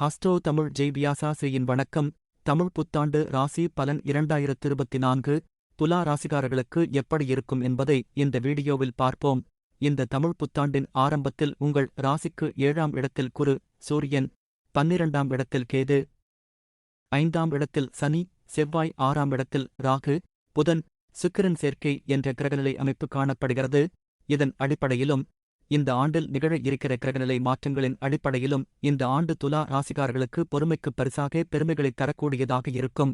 ஹஸ்டோ தமிழ் ஜெய் வியாசாசியின் வணக்கம். தமிழ் புத்தாண்டு ராசி பலன் இரண்டாயிரத்து இருபத்தி நான்கு துலா ராசிகாரர்களுக்கு எப்படி இருக்கும் என்பதை இந்த வீடியோவில் பார்ப்போம். இந்த தமிழ் புத்தாண்டின் ஆரம்பத்தில் உங்கள் ராசிக்கு ஏழாம் இடத்தில் குரு சூரியன். பன்னிரண்டாம் இடத்தில் கேது. ஐந்தாம் இடத்தில் சனி செவ்வாய் ஆறாம் இடத்தில் ராகு. புதன் சுக்கிரன் சேர்க்கை என்ற கிரகநிலை அமைப்பு காணப்படுகிறது. இதன் அடிப்படையிலும் இந்த ஆண்டில் நிகழ இருக்கிற கிரகநிலை மாற்றங்களின் அடிப்படையிலும் இந்த ஆண்டு துலா ராசிகாரர்களுக்கு பொறுமைக்கு பரிசாக பெருமைகளை தரக்கூடியதாக இருக்கும்.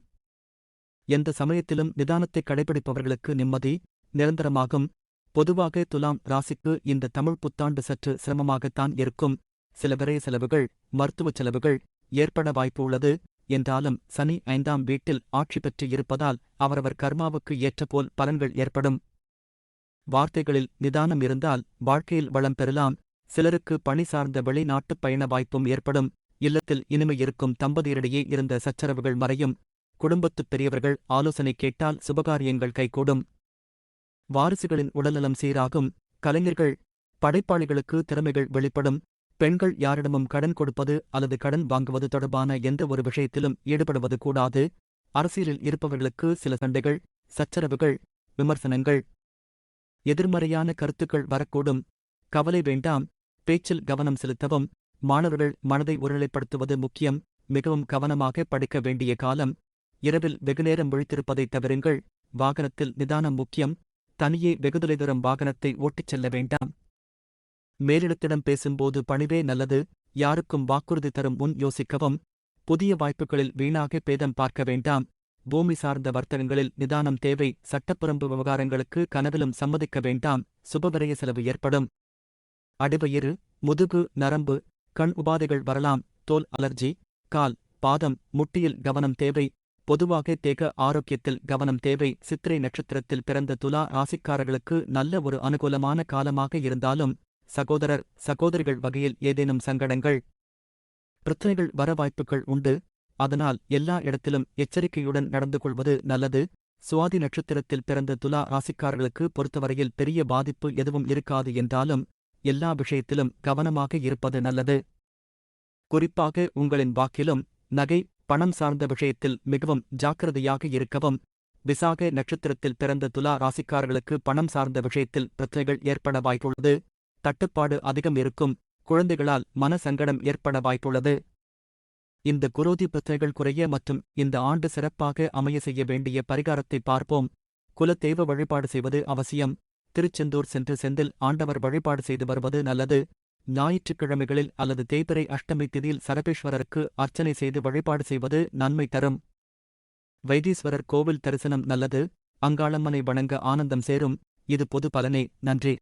எந்த சமயத்திலும் நிதானத்தை கடைபிடிப்பவர்களுக்கு நிம்மதி நிரந்தரமாகும். பொதுவாக துலாம் ராசிக்கு இந்த தமிழ் புத்தாண்டு சற்று சிரமமாகத்தான் இருக்கும். சில விரைய செலவுகள் மருத்துவச் செலவுகள் ஏற்பட வாய்ப்பு உள்ளது. என்றாலும் சனி ஐந்தாம் வீட்டில் ஆட்சி பெற்று இருப்பதால் அவரவர் கர்மாவுக்கு ஏற்றபோல் பலன்கள் ஏற்படும். வார்த்தைகளில் நிதானம் இருந்தால் வாழ்க்கையில் வளம் பெறலாம். சிலருக்கு பணி சார்ந்த வெளிநாட்டுப் பயண வாய்ப்பும் ஏற்படும். இல்லத்தில் இனிமை இருக்கும் தம்பதியரிடையே இருந்த சச்சரவுகள் மறையும். குடும்பத்துப் பெரியவர்கள் ஆலோசனை கேட்டால் சுபகாரியங்கள் கைகூடும். வாரிசுகளின் உடல்நலம் சீராகும். கலைஞர்கள் படைப்பாளிகளுக்கு திறமைகள் வெளிப்படும். பெண்கள் யாரிடமும் கடன் கொடுப்பது அல்லது கடன் வாங்குவது தொடர்பான எந்த ஒரு விஷயத்திலும் ஈடுபடுவது கூடாது. அரசியலில் இருப்பவர்களுக்கு சில சண்டைகள் சச்சரவுகள் விமர்சனங்கள் எதிர்மறையான கருத்துக்கள் வரக்கூடும். கவலை வேண்டாம். பேச்சில் கவனம் செலுத்தவும். மாணவர்கள் மனதை ஒருநிலைப்படுத்துவது முக்கியம். மிகவும் கவனமாக படிக்க வேண்டிய காலம். இரவில் வெகுநேரம் விழித்திருப்பதைத் தவிருங்கள். வாகனத்தில் நிதானம் முக்கியம். தனியே வெகுதொலை தூரம் வாகனத்தை ஓட்டிச் செல்ல வேண்டாம். மேலிடத்திடம் பேசும்போது பணிவே நல்லது. யாருக்கும் வாக்குறுதி தரும் முன் யோசிக்கவும். புதிய வாய்ப்புகளில் வீணாக பேதம் பார்க்க வேண்டாம். பூமி சார்ந்த வர்த்தகங்களில் நிதானம் தேவை சட்டப்புறம்பு விவகாரங்களுக்கு கனவிலும் சம்மதிக்க வேண்டாம். சுபவிரய செலவு ஏற்படும். அடிவயிறு முதுகு நரம்பு கண் உபாதைகள் வரலாம். தோல் அலர்ஜி கால் பாதம் முட்டியில் கவனம் தேவை. பொதுவாக தேக ஆரோக்கியத்தில் கவனம் தேவை. சித்திரை நட்சத்திரத்தில் பிறந்த துலா ராசிக்காரர்களுக்கு நல்ல ஒரு அனுகூலமான காலமாக இருந்தாலும் சகோதரர் சகோதரிகள் வகையில் ஏதேனும் சங்கடங்கள் பிரச்சனைகள் வர வாய்ப்புகள் உண்டு. அதனால் எல்லா இடத்திலும் எச்சரிக்கையுடன் நடந்து கொள்வது நல்லது. சுவாதி நட்சத்திரத்தில் பிறந்த துலா ராசிக்காரர்களுக்கு பொறுத்தவரையில் பெரிய பாதிப்பு எதுவும் இருக்காது என்றாலும் எல்லா விஷயத்திலும் கவனமாக இருப்பது நல்லது. குறிப்பாக உங்களின் வாக்கிலும் நகை பணம் சார்ந்த விஷயத்தில் மிகவும் ஜாக்கிரதையாக இருக்கவும் விசாக நட்சத்திரத்தில் பிறந்த துலா ராசிக்காரர்களுக்கு பணம் சார்ந்த விஷயத்தில் பிரச்சனைகள் ஏற்பட வாய்ப்புள்ளது. தட்டுப்பாடு அதிகம் இருக்கும் குழந்தைகளால் மன சங்கடம் ஏற்பட வாய்ப்புள்ளது. இந்த குரோதி பிரச்சனைகள் குறைய மற்றும் இந்த ஆண்டு சிறப்பாக அமைய செய்ய வேண்டிய பரிகாரத்தை பார்ப்போம். குலத்தெய்வ வழிபாடு செய்வது அவசியம். திருச்செந்தூர் சென்று செந்தில் ஆண்டவர் வழிபாடு செய்து வருவது நல்லது. ஞாயிற்றுக்கிழமைகளில் அல்லது தேய்பிறை அஷ்டமி திதியில் சரபேஸ்வரருக்கு அர்ச்சனை செய்து வழிபாடு செய்வது நன்மை தரும். வைத்தீஸ்வரர் கோவில் தரிசனம் நல்லது. அங்காளம்மனை வணங்க ஆனந்தம் சேரும். இது பொது பலனே. நன்றி.